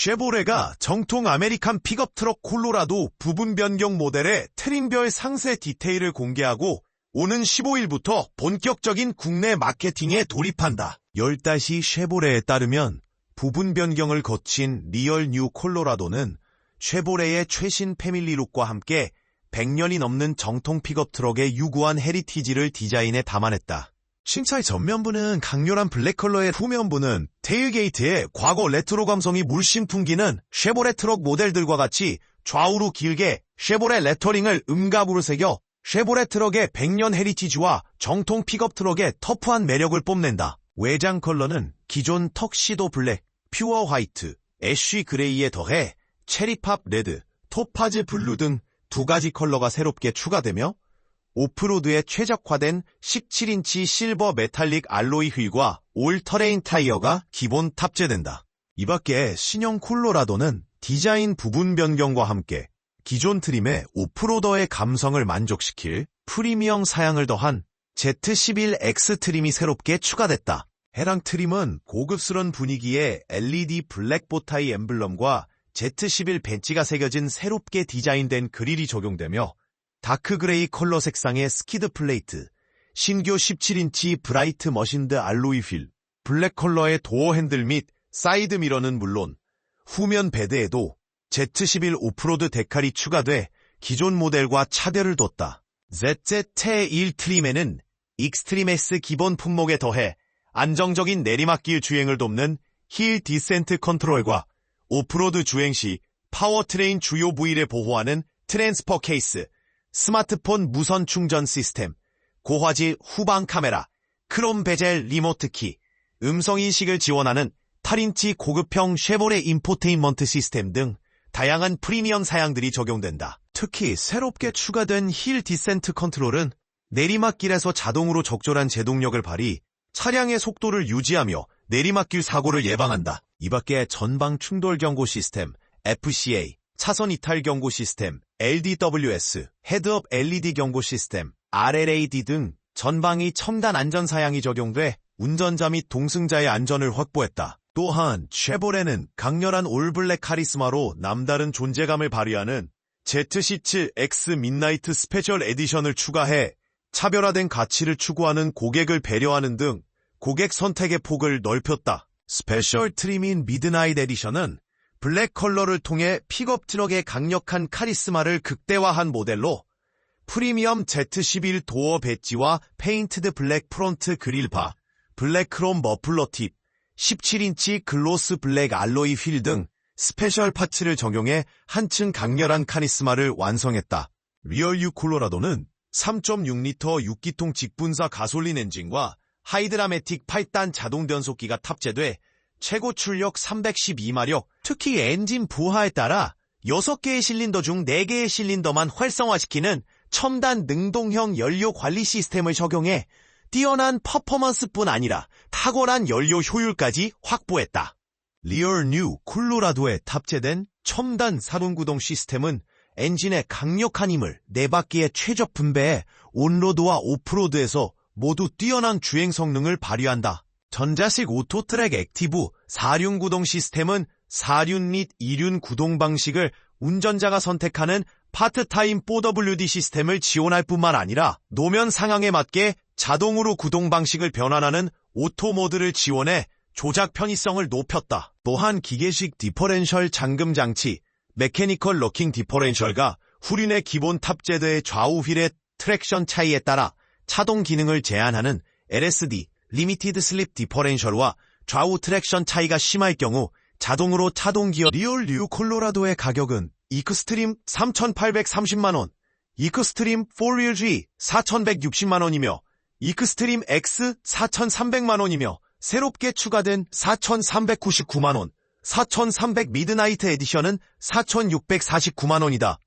쉐보레가 정통 아메리칸 픽업 트럭 콜로라도 부분 변경 모델의 트림별 상세 디테일을 공개하고 오는 15일부터 본격적인 국내 마케팅에 돌입한다. 열다시 쉐보레에 따르면 부분 변경을 거친 리얼 뉴 콜로라도는 쉐보레의 최신 패밀리룩과 함께 100년이 넘는 정통 픽업 트럭의 유구한 헤리티지를 디자인에 담아냈다. 신차의 전면부는 강렬한 블랙 컬러의 후면부는 테일게이트에 과거 레트로 감성이 물씬 풍기는 쉐보레 트럭 모델들과 같이 좌우로 길게 쉐보레 레터링을 음갑으로 새겨 쉐보레 트럭의 100년 헤리티지와 정통 픽업 트럭의 터프한 매력을 뽐낸다. 외장 컬러는 기존 턱시도 블랙, 퓨어 화이트, 애쉬 그레이에 더해 체리팝 레드, 토파즈 블루 등 두 가지 컬러가 새롭게 추가되며 오프로드에 최적화된 17인치 실버 메탈릭 알로이 휠과 올 터레인 타이어가 기본 탑재된다. 이 밖에 신형 콜로라도는 디자인 부분 변경과 함께 기존 트림의 오프로더의 감성을 만족시킬 프리미엄 사양을 더한 Z11X 트림이 새롭게 추가됐다. 해당 트림은 고급스런 분위기의 LED 블랙 보타이 엠블럼과 Z11 벤치가 새겨진 새롭게 디자인된 그릴이 적용되며 다크 그레이 컬러 색상의 스키드 플레이트, 신규 17인치 브라이트 머신드 알로이 휠, 블랙 컬러의 도어 핸들 및 사이드 미러는 물론 후면 베드에도 Z11 오프로드 데칼이 추가돼 기존 모델과 차별을 뒀다. ZZ1 트림에는 익스트림 S 기본 품목에 더해 안정적인 내리막길 주행을 돕는 힐 디센트 컨트롤과 오프로드 주행 시 파워트레인 주요 부위를 보호하는 트랜스퍼 케이스, 스마트폰 무선 충전 시스템, 고화질 후방 카메라, 크롬 베젤 리모트 키, 음성인식을 지원하는 8인치 고급형 쉐보레 인포테인먼트 시스템 등 다양한 프리미엄 사양들이 적용된다. 특히 새롭게 추가된 힐 디센트 컨트롤은 내리막길에서 자동으로 적절한 제동력을 발휘, 차량의 속도를 유지하며 내리막길 사고를 예방한다. 이 밖에 전방 충돌 경고 시스템, FCA, 차선 이탈 경고 시스템, LDWS, 헤드업 LED 경고 시스템, RLAD 등 전방이 첨단 안전 사양이 적용돼 운전자 및 동승자의 안전을 확보했다. 또한 쉐보레는 강렬한 올블랙 카리스마로 남다른 존재감을 발휘하는 ZC7X midnight 스페셜 에디션을 추가해 차별화된 가치를 추구하는 고객을 배려하는 등 고객 선택의 폭을 넓혔다. 스페셜 트림인 미드나잇 에디션은 블랙 컬러를 통해 픽업 트럭의 강력한 카리스마를 극대화한 모델로 프리미엄 Z11 도어 배지와 페인트드 블랙 프론트 그릴바, 블랙 크롬 머플러 팁, 17인치 글로스 블랙 알로이 휠 등 스페셜 파츠를 적용해 한층 강렬한 카리스마를 완성했다. 리얼 유 콜로라도는 3.6리터 6기통 직분사 가솔린 엔진과 하이드라매틱 8단 자동 변속기가 탑재돼 최고 출력 312마력, 특히 엔진 부하에 따라 6개의 실린더 중 4개의 실린더만 활성화시키는 첨단 능동형 연료 관리 시스템을 적용해 뛰어난 퍼포먼스뿐 아니라 탁월한 연료 효율까지 확보했다. 리얼 뉴 콜로라도에 탑재된 첨단 사륜구동 시스템은 엔진의 강력한 힘을 네 바퀴의 최적 분배에 온로드와 오프로드에서 모두 뛰어난 주행 성능을 발휘한다. 전자식 오토트랙 액티브 4륜 구동 시스템은 4륜 및 2륜 구동 방식을 운전자가 선택하는 파트타임 4WD 시스템을 지원할 뿐만 아니라 노면 상황에 맞게 자동으로 구동 방식을 변환하는 오토 모드를 지원해 조작 편의성을 높였다. 또한 기계식 디퍼렌셜 잠금 장치, 메케니컬 러킹 디퍼렌셜과 후륜의 기본 탑재대의 좌우 휠의 트랙션 차이에 따라 차동 기능을 제한하는 LSD, 리미티드 슬립 디퍼렌셜과 좌우 트랙션 차이가 심할 경우 자동으로 차동 기어 리얼 뉴 콜로라도의 가격은 이크스트림 3,830만원, 이크스트림 4윌 G 4,160만원이며 이크스트림 X 4,300만원이며 새롭게 추가된 4,399만원, 4,300 미드나이트 에디션은 4,649만원이다.